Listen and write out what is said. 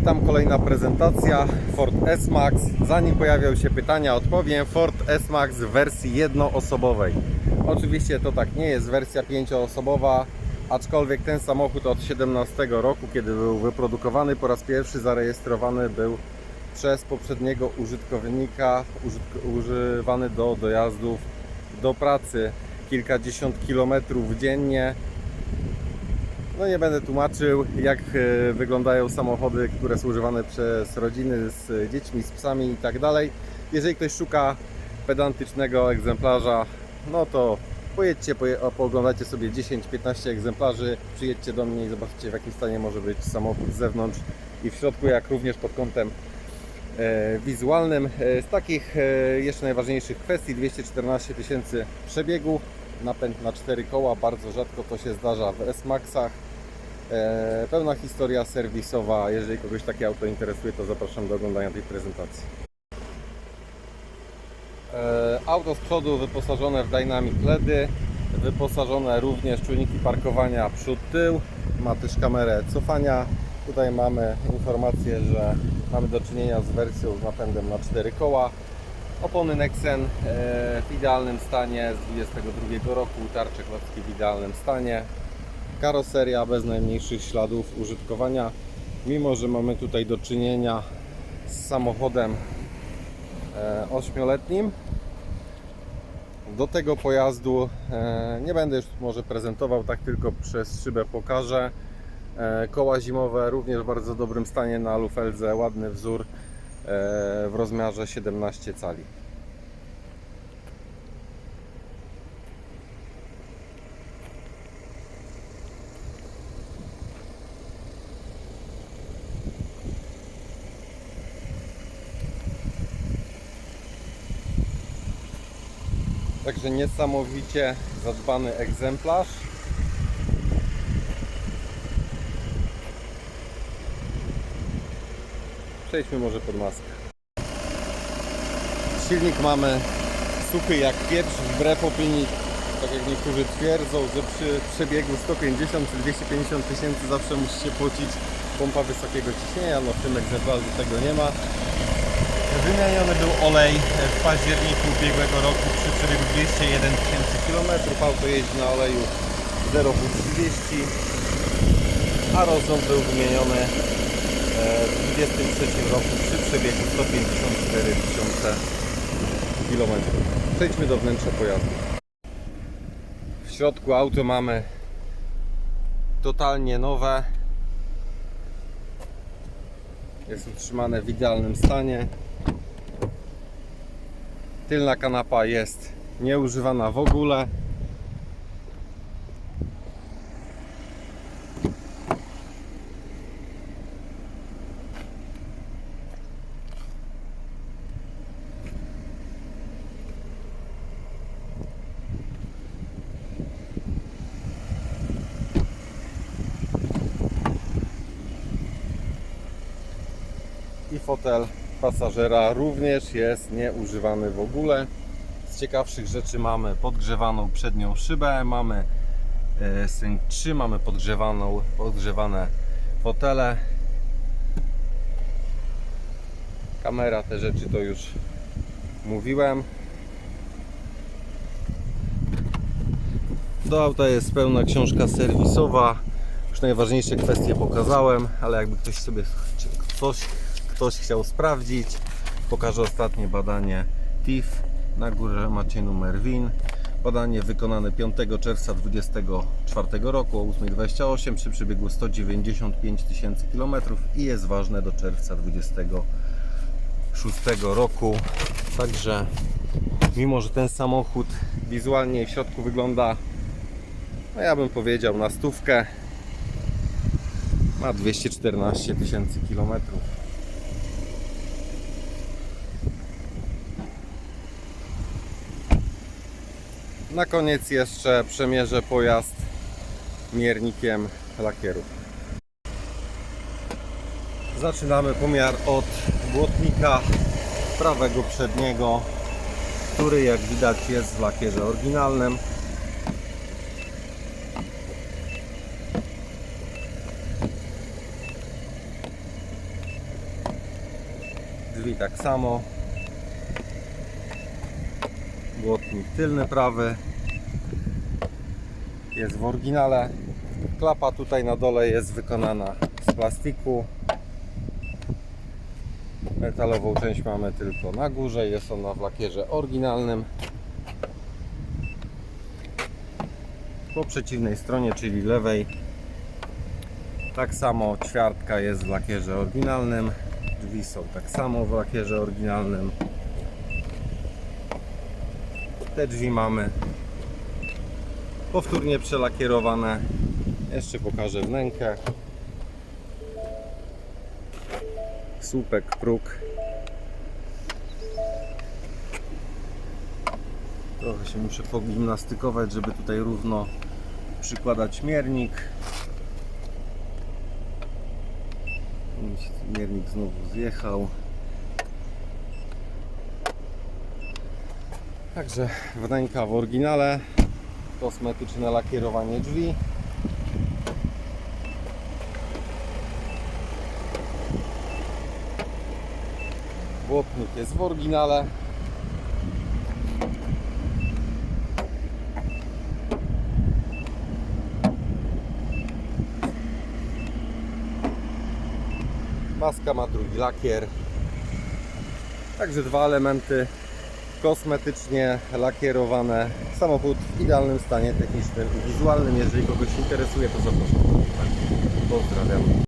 Witam, kolejna prezentacja Ford S-Max. Zanim pojawią się pytania, odpowiem. Ford S-Max w wersji jednoosobowej. Oczywiście to tak nie jest wersja pięcioosobowa, aczkolwiek ten samochód od 17 roku, kiedy był wyprodukowany po raz pierwszy, zarejestrowany był przez poprzedniego użytkownika, użytk- używany do dojazdów do pracy kilkadziesiąt kilometrów dziennie. No nie będę tłumaczył, jak e, wyglądają samochody, które są używane przez rodziny z dziećmi, z psami i tak dalej. Jeżeli ktoś szuka pedantycznego egzemplarza, no to pojedźcie, pooglądajcie sobie 10-15 egzemplarzy, przyjedźcie do mnie i zobaczcie w jakim stanie może być samochód z zewnątrz i w środku, jak również pod kątem e, wizualnym. E, Z takich jeszcze najważniejszych kwestii 214 tysięcy przebiegu, napęd na 4 koła, bardzo rzadko to się zdarza w S-Maxach. E, Pełna historia serwisowa, jeżeli kogoś takie auto interesuje, to zapraszam do oglądania tej prezentacji. E, Auto z przodu wyposażone w Dynamic LEDy, wyposażone również w czujniki parkowania przód-tył, ma też kamerę cofania. Tutaj mamy informację, że mamy do czynienia z wersją z napędem na 4 koła. Opony Nexen e, w idealnym stanie z 22 roku, tarcze klocki w idealnym stanie. Karoseria bez najmniejszych śladów użytkowania, mimo że mamy tutaj do czynienia z samochodem e, ośmioletnim. Do tego pojazdu e, nie będę już może prezentował, tak tylko przez szybę pokażę. E, Koła zimowe również w bardzo dobrym stanie na lufeldze, ładny wzór w rozmiarze 17 cali. Także niesamowicie zadbany egzemplarz. Przejdźmy może pod maskę. Silnik mamy suchy jak pieprz, wbrew opinii, tak jak niektórzy twierdzą, że przy przebiegu 150 czy 250 tysięcy zawsze musi się płacić pompa wysokiego ciśnienia, no w tym egzemplarzu tego nie ma. Wymieniony był olej w październiku ubiegłego roku przy przebiegu 201 tysięcy kilometrów. Auto jeździ na oleju 0W30, a rozrząd był wymieniony e, w 2023 roku przy przebiegu 154 tysiące kilometrów. Przejdźmy do wnętrza pojazdu. W środku auto mamy totalnie nowe. Jest utrzymane w idealnym stanie. Tylna kanapa jest nieużywana w ogóle. i fotel pasażera również jest nieużywany w ogóle. Z ciekawszych rzeczy mamy podgrzewaną przednią szybę, mamy e, Sync 3, mamy podgrzewaną, podgrzewane fotele. Kamera, te rzeczy to już mówiłem. Do auta jest pełna książka serwisowa. Już najważniejsze kwestie pokazałem, ale jakby ktoś sobie coś ktoś chciał sprawdzić, pokażę ostatnie badanie TIF. Na górze macie numer WIN. Badanie wykonane 5 czerwca 2024 roku o 8.28 przy przebiegu 195 tysięcy km i jest ważne do czerwca 2026 roku. Także mimo, że ten samochód wizualnie w środku wygląda, no ja bym powiedział na stówkę, ma 214 tysięcy kilometrów. Na koniec jeszcze przemierzę pojazd miernikiem lakieru. Zaczynamy pomiar od błotnika prawego przedniego, który jak widać jest w lakierze oryginalnym. Drzwi tak samo. Błotnik tylny prawy. Jest w oryginale. Klapa tutaj na dole jest wykonana z plastiku. Metalową część mamy tylko na górze. Jest ona w lakierze oryginalnym. Po przeciwnej stronie, czyli lewej, tak samo ćwiartka jest w lakierze oryginalnym. Drzwi są tak samo w lakierze oryginalnym. Te drzwi mamy powtórnie przelakierowane. Jeszcze pokażę wnękę. Słupek, próg. Trochę się muszę pogimnastykować, żeby tutaj równo przykładać miernik. Miernik znowu zjechał. Także wnęka w oryginale. Kosmetyczne lakierowanie drzwi. Błotnik jest w oryginale. Maska ma drugi lakier. Także dwa elementy kosmetycznie lakierowane. Samochód w idealnym stanie technicznym i wizualnym. Jeżeli kogoś interesuje, to zapraszam. Pozdrawiam.